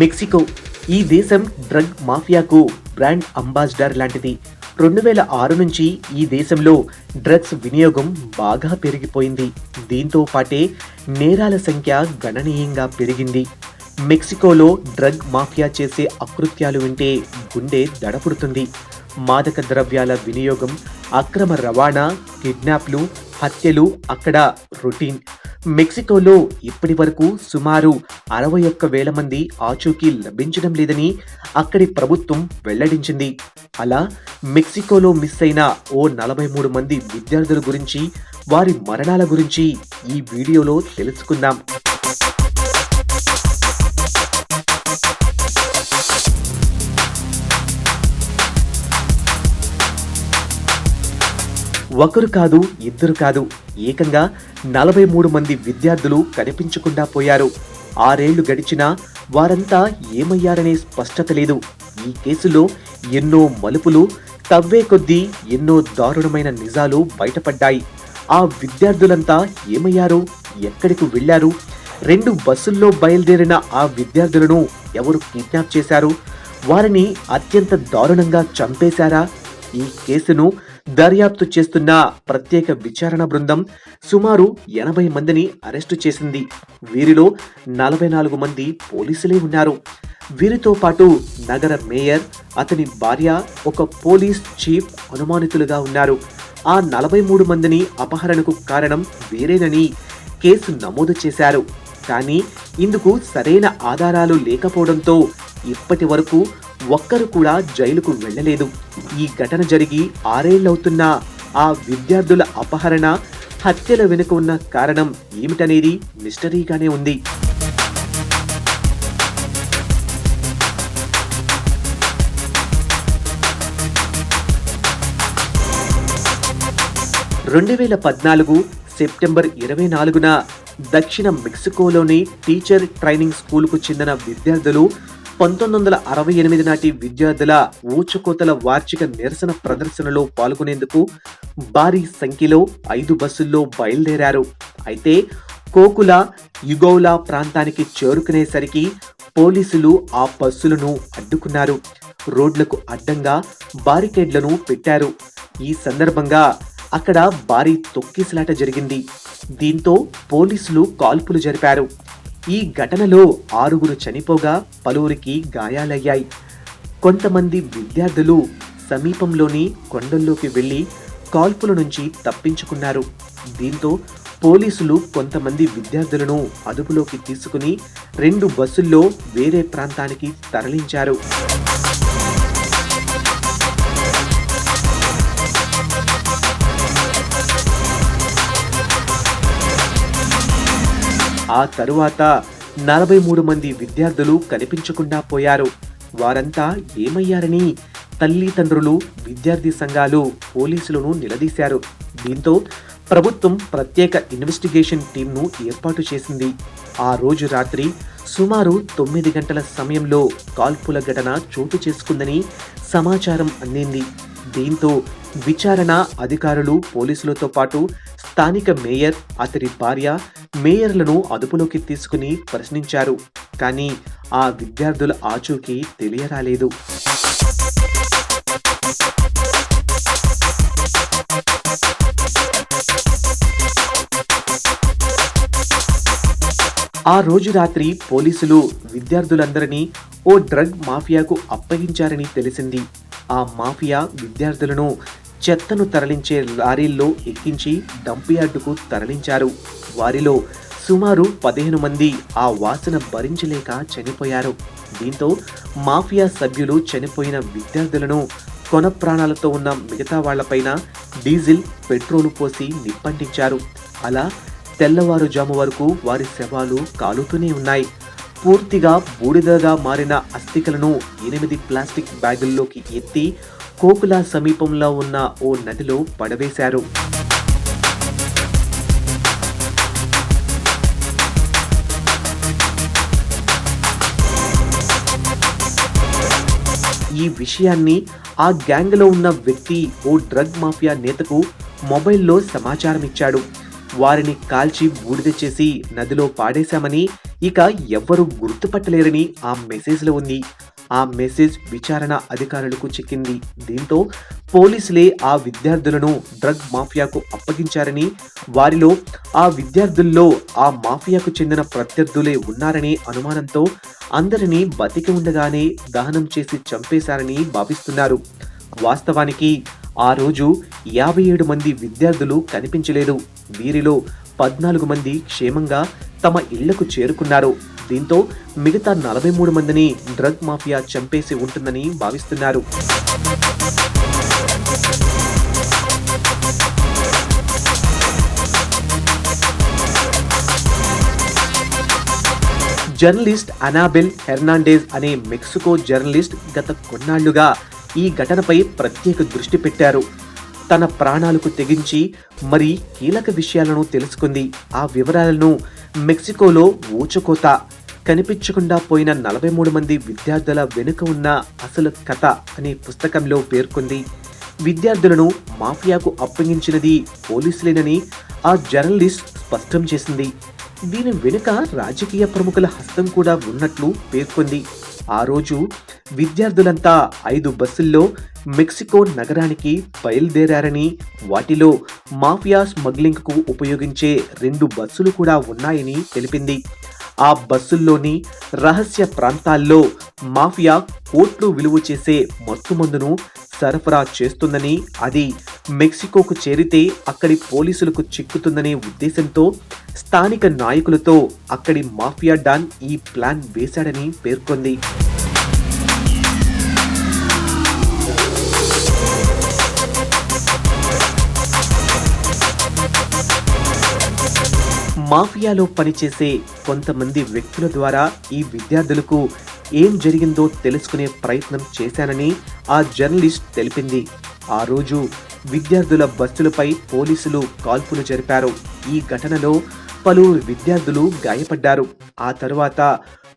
Mexico ఈ దేశం drug మాఫియాకు brand ambassador లాంటిది. రెండు వేల ఆరు నుంచి ఈ దేశంలో డ్రగ్స్ వినియోగం బాగా పెరిగిపోయింది. దీంతో పాటే నేరాల సంఖ్య గణనీయంగా పెరిగింది. మెక్సికోలో డ్రగ్ మాఫియా చేసే అకృత్యాలు వింటే గుండె దడపుడుతుంది. మాదక ద్రవ్యాల వినియోగం అక్రమ రవాణా కిడ్నాప్లు హత్యలు అక్కడ రొటీన్. మెక్సికోలో ఇప్పటి వరకు సుమారు అరవై ఒక్క వేల మంది ఆచూకీ లభించడం లేదని అక్కడి ప్రభుత్వం వెల్లడించింది. అలా మెక్సికోలో మిస్ అయిన ఓ నలభై మూడు మంది విద్యార్థుల గురించి వారి మరణాల గురించి ఈ వీడియోలో తెలుసుకుందాం. ఒకరు కాదు ఇద్దరు కాదు. ఏకంగా నలభై మూడు మంది విద్యార్థులు కనిపించకుండా పోయారు. ఆరేళ్ళు గడిచినా వారంతా ఏమయ్యారనే స్పష్టత లేదు. ఈ కేసులో ఎన్నో మలుపులు తవ్వే కొద్దీ ఎన్నో దారుణమైన నిజాలు బయటపడ్డాయి. ఆ విద్యార్థులంతా ఏమయ్యారు? ఎక్కడికి వెళ్ళారు రెండు బస్సుల్లో బయలుదేరిన ఆ విద్యార్థులను ఎవరు కిడ్నాప్ చేశారు? వారిని అత్యంత దారుణంగా చంపేశారా? ఈ కేసును దర్యాప్తు చేస్తున్న ప్రత్యేక విచారణ బృందం సుమారు ఎనభై మందిని అరెస్టు చేసింది. వీరిలో నలభై నాలుగు మంది పోలీసులే ఉన్నారు. వీరితో పాటు నగర మేయర్ అతని భార్య ఒక పోలీస్ చీఫ్ అనుమానితులుగా ఉన్నారు. ఆ నలభై మూడు మందిని అపహరణకు కారణం వేరేనని కేసు నమోదు చేశారు. కానీ ఇందుకు సరైన ఆధారాలు లేకపోవడంతో ఇప్పటి వరకు ఒక్కరు కూడా జైలుకు వెళ్ళలేదు. ఈ ఘటన జరిగి ఆరేళ్ళవుతున్నా ఆ విద్యార్థుల అపహరణ హత్యల వెనుక ఉన్న కారణం ఏమిటనేది మిస్టరీగానే ఉంది. రెండు వేల పద్నాలుగు సెప్టెంబర్ ఇరవై నాలుగున దక్షిణ మెక్సికోలోని టీచర్ ట్రైనింగ్ స్కూల్కు చెందిన విద్యార్థులు పంతొమ్మిది వందల అరవై ఎనిమిది నాటి విద్యార్థుల ఊచకోతల వార్షిక నిరసన ప్రదర్శనలో పాల్గొనేందుకు భారీ సంఖ్యలో ఐదు బస్సుల్లో బయలుదేరారు. అయితే కోకుల యుగౌల ప్రాంతానికి చేరుకునేసరికి పోలీసులు ఆ బస్సులను అడ్డుకున్నారు. రోడ్లకు అడ్డంగా బారికేడ్లను పెట్టారు. ఈ సందర్భంగా అక్కడ భారీ తొక్కిసలాట జరిగింది. దీంతో పోలీసులు కాల్పులు జరిపారు. ఈ ఘటనలో ఆరుగురు చనిపోగా పలువురికి గాయాలయ్యాయి. కొంతమంది విద్యార్థులు సమీపంలోని కొండల్లోకి వెళ్ళి కాల్పుల నుంచి తప్పించుకున్నారు. దీంతో పోలీసులు కొంతమంది విద్యార్థులను అదుపులోకి తీసుకుని రెండు బస్సుల్లో వేరే ప్రాంతానికి తరలించారు. ఆ తరువాత నలభై మూడు మంది విద్యార్థులు కనిపించకుండా పోయారు. వారంతా ఏమయ్యారని తల్లిదండ్రులు విద్యార్థి సంఘాలు పోలీసులను నిలదీశారు. దీంతో ప్రభుత్వం ప్రత్యేక ఇన్వెస్టిగేషన్ టీంను ఏర్పాటు చేసింది. ఆ రోజు రాత్రి సుమారు తొమ్మిది గంటల సమయంలో కాల్పుల ఘటన చోటు చేసుకుందని సమాచారం అందింది. దీంతో విచారణ అధికారులు పోలీసులతో పాటు స్థానిక మేయర్ అతడి భార్య మేయర్లను అదుపులోకి తీసుకుని ప్రశ్నించారు. కానీ ఆ విద్యార్థుల ఆచూకీ తెలియరాలేదు. ఆ రోజు రాత్రి పోలీసులు విద్యార్థులందరినీ ఓ డ్రగ్ మాఫియాకు అప్పగించారని తెలిసింది. ఆ మాఫియా విద్యార్థులను చెత్తను తరలించే లారీల్లో ఎక్కించి డంపియార్డుకు తరలించారు. వారిలో సుమారు పదిహేను మంది ఆ వాసన భరించలేక చనిపోయారు. దీంతో మాఫియా సభ్యులు చనిపోయిన విద్యార్థులను కొన ప్రాణాలతో ఉన్న మిగతా వాళ్ళపైన డీజిల్ పెట్రోలు పోసి నిప్పంటించారు. అలా తెల్లవారుజాము వరకు వారి శవాలు కాలుతూనే ఉన్నాయి. పూర్తిగా బూడిదగా మారిన అస్థికలను ఎనిమిది ప్లాస్టిక్ బ్యాగుల్లోకి ఎత్తి కోకుల సమీపంలో ఉన్న ఓ నదిలో పడవేశారు. ఈ విషయాన్ని ఆ గ్యాంగ్లో ఉన్న వ్యక్తి ఓ డ్రగ్ మాఫియా నేతకు మొబైల్లో సమాచారం ఇచ్చాడు వారిని కాల్చి బూడిద చేసి నదిలో పాడేశామని ఇక ఎవ్వరూ గుర్తుపట్టలేరని ఆ మెసేజ్లో ఉంది. ఆ మెసేజ్ విచారణ అధికారులకు చిక్కింది. దీంతో పోలీసులే ఆ విద్యార్థులను డ్రగ్ మాఫియాకు అప్పగించారని వారిలో ఆ విద్యార్థుల్లో ఆ మాఫియాకు చెందిన ప్రత్యర్థులే ఉన్నారనే అనుమానంతో అందరినీ బతికి ఉండగానే దహనం చేసి చంపేశారని భావిస్తున్నారు. వాస్తవానికి ఆ రోజు యాభై ఏడు మంది విద్యార్థులు కనిపించలేదు. వీరిలో పద్నాలుగు మంది క్షేమంగా తమ ఇళ్ళకు చేరుకున్నారు. దీంతో మిగతా నలభై మూడు మందిని డ్రగ్ మాఫియా చంపేసి ఉంటుందని భావిస్తున్నారు. జర్నలిస్ట్ అనాబెల్ హెర్నాండేజ్ అనే మెక్సికో జర్నలిస్ట్ గత కొన్నాళ్ళుగా ఈ ఘటనపై ప్రత్యేక దృష్టి పెట్టారు. తన ప్రాణాలకు తెగించి మరి కీలక విషయాలను తెలుసుకుంది. ఆ వివరాలను మెక్సికోలో ఊచకోత కనిపించకుండా పోయిన నలభై మూడు మంది విద్యార్థుల వెనుక ఉన్న అసలు కథ అనే పుస్తకంలో పేర్కొంది. విద్యార్థులను మాఫియాకు అప్పగించినది పోలీసులేనని ఆ జర్నలిస్ట్ స్పష్టం చేసింది. దీని వెనుక రాజకీయ ప్రముఖుల హస్తం కూడా ఉన్నట్లు పేర్కొంది. ఆ రోజు విద్యార్థులంతా ఐదు బస్సుల్లో మెక్సికో నగరానికి బయలుదేరారని వాటిలో మాఫియా స్మగ్లింగ్కు ఉపయోగించే రెండు బస్సులు కూడా ఉన్నాయని తెలిపింది. ఆ బస్సుల్లోని రహస్య ప్రాంతాల్లో మాఫియా కోట్లు విలువ చేసే మత్తుమందును సరఫరా చేస్తుందని అది మెక్సికోకు చేరితే అక్కడి పోలీసులకు చిక్కుతుందనే ఉద్దేశంతో స్థానిక నాయకులతో అక్కడి మాఫియా డాన్ ఈ ప్లాన్ వేశాడని పేర్కొంది. మాఫియాలో పనిచేసే కొంతమంది వ్యక్తుల ద్వారా ఈ విద్యార్థులకు ఏం జరిగిందో తెలుసుకునే ప్రయత్నం చేశానని ఆ జర్నలిస్ట్ తెలిపింది. ఆ రోజు విద్యార్థుల బస్సులపై పోలీసులు కాల్పులు జరిపారు. ఈ ఘటనలో పలువురు విద్యార్థులు గాయపడ్డారు. ఆ తరువాత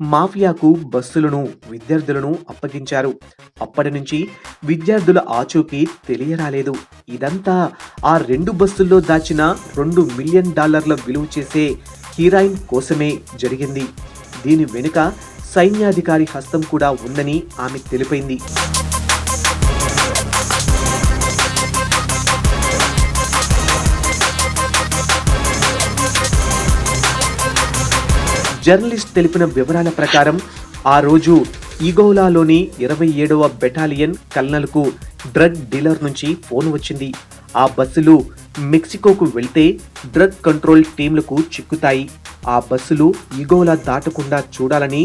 మాఫియాకు బస్సులను విద్యార్థులను అప్పగించారు. అప్పటి నుంచి విద్యార్థుల ఆచూకీ తెలియరాలేదు. ఇదంతా ఆ రెండు బస్సుల్లో దాచిన రెండు మిలియన్ డాలర్ల విలువ చేసే హీరాయిన్ కోసమే జరిగింది. దీని వెనుక సైన్యాధికారి హస్తం కూడా ఉందని ఆమె తెలిపింది. జర్నలిస్ట్ తెలిపిన వివరాల ప్రకారం ఆ రోజు ఈగోలాలోని ఇరవై ఏడవ బెటాలియన్ కల్నల్కు డ్రగ్ డీలర్ నుంచి ఫోన్ వచ్చింది. ఆ బస్సులు మెక్సికోకు వెళ్తే డ్రగ్ కంట్రోల్ టీంలకు చిక్కుతాయి. ఆ బస్సులు ఈగోలా దాటకుండా చూడాలని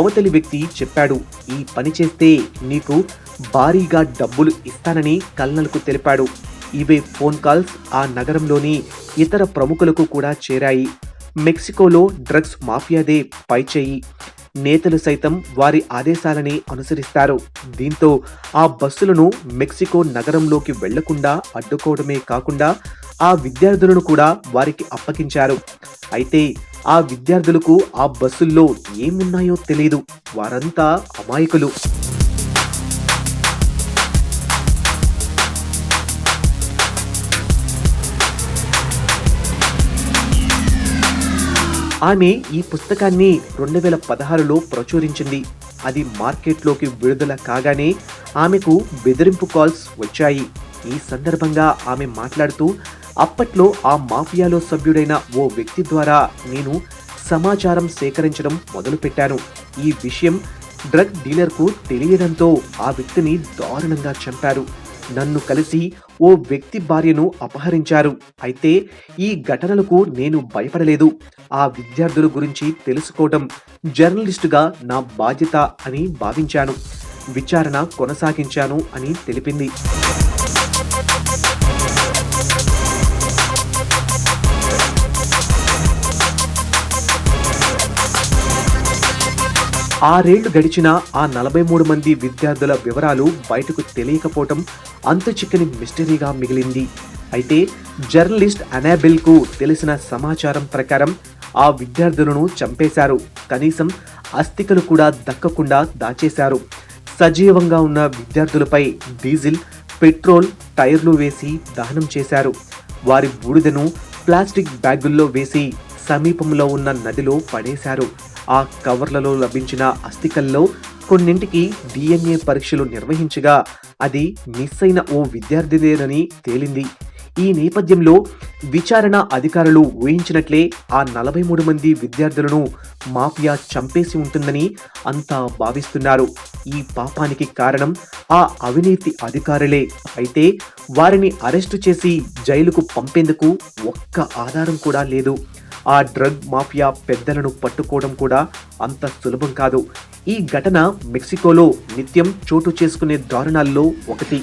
అవతలి వ్యక్తి చెప్పాడు. ఈ పని చేస్తే నీకు భారీగా డబ్బులు ఇస్తానని కల్నల్కు తెలిపాడు. ఇవే ఫోన్ కాల్స్ ఆ నగరంలోని ఇతర ప్రముఖులకు కూడా చేరాయి. మెక్సికోలో డ్రగ్స్ మాఫియాదే పైచేయి. నేతలు సైతం వారి ఆదేశాలని అనుసరిస్తారు. దీంతో ఆ బస్సులను మెక్సికో నగరంలోకి వెళ్ళకుండా అడ్డుకోవడమే కాకుండా ఆ విద్యార్థులను కూడా వారికి అప్పగించారు. అయితే ఆ విద్యార్థులకు ఆ బస్సుల్లో ఏమున్నాయో తెలియదు వారంతా అమాయకులు. ఆమె ఈ పుస్తకాన్ని రెండు వేల పదహారులో ప్రచురించింది. అది మార్కెట్లోకి విడుదల కాగానే ఆమెకు బెదిరింపు కాల్స్ వచ్చాయి. ఈ సందర్భంగా ఆమె మాట్లాడుతూ అప్పట్లో ఆ మాఫియాలో సభ్యుడైన ఓ వ్యక్తి ద్వారా నేను సమాచారం సేకరించడం మొదలుపెట్టాను. ఈ విషయం డ్రగ్ డీలర్కు తెలియడంతో ఆ వ్యక్తిని దారుణంగా చంపారు. నన్ను కలిసి ఓ వ్యక్తి భార్యను అపహరించారు. అయితే ఈ ఘటనలకు నేను భయపడలేదు. ఆ విద్యార్థుల గురించి తెలుసుకోవడం జర్నలిస్టుగా నా బాధ్యత అని భావించాను. విచారణ కొనసాగించాను అని తెలిపింది. ఆరేళ్ళు గడిచిన ఆ నలభై మూడు మంది విద్యార్థుల వివరాలు బయటకు తెలియకపోవటం అంతు చిక్కని మిస్టరీగా మిగిలింది. అయితే జర్నలిస్ట్ అనాబెల్కు తెలిసిన సమాచారం ప్రకారం ఆ విద్యార్థులను చంపేశారు. కనీసం అస్థికలు కూడా దక్కకుండా దాచేశారు. సజీవంగా ఉన్న విద్యార్థులపై డీజిల్ పెట్రోల్ టైర్లు వేసి దహనం చేశారు. వారి బూడిదను ప్లాస్టిక్ బ్యాగుల్లో వేసి సమీపంలో ఉన్న నదిలో పడేశారు. ఆ కవర్లలో లభించిన అస్థికల్లో కొన్నింటికి డిఎన్ఏ పరీక్షలు నిర్వహించగా అది మిస్ అయిన ఓ విద్యార్థిదేనని తేలింది. ఈ నేపథ్యంలో విచారణ అధికారులు ఊహించినట్లే ఆ నలభై మూడు మంది విద్యార్థులను మాఫియా చంపేసి ఉంటుందని అంతా భావిస్తున్నారు. ఈ పాపానికి కారణం ఆ అవినీతి అధికారులే. అయితే వారిని అరెస్టు చేసి జైలుకు పంపేందుకు ఒక్క ఆధారం కూడా లేదు. ఆ డ్రగ్ మాఫియా పెద్దలను పట్టుకోవడం కూడా అంత సులభం కాదు. ఈ ఘటన మెక్సికోలో నిత్యం చోటు చేసుకునే దారుణాల్లో ఒకటి.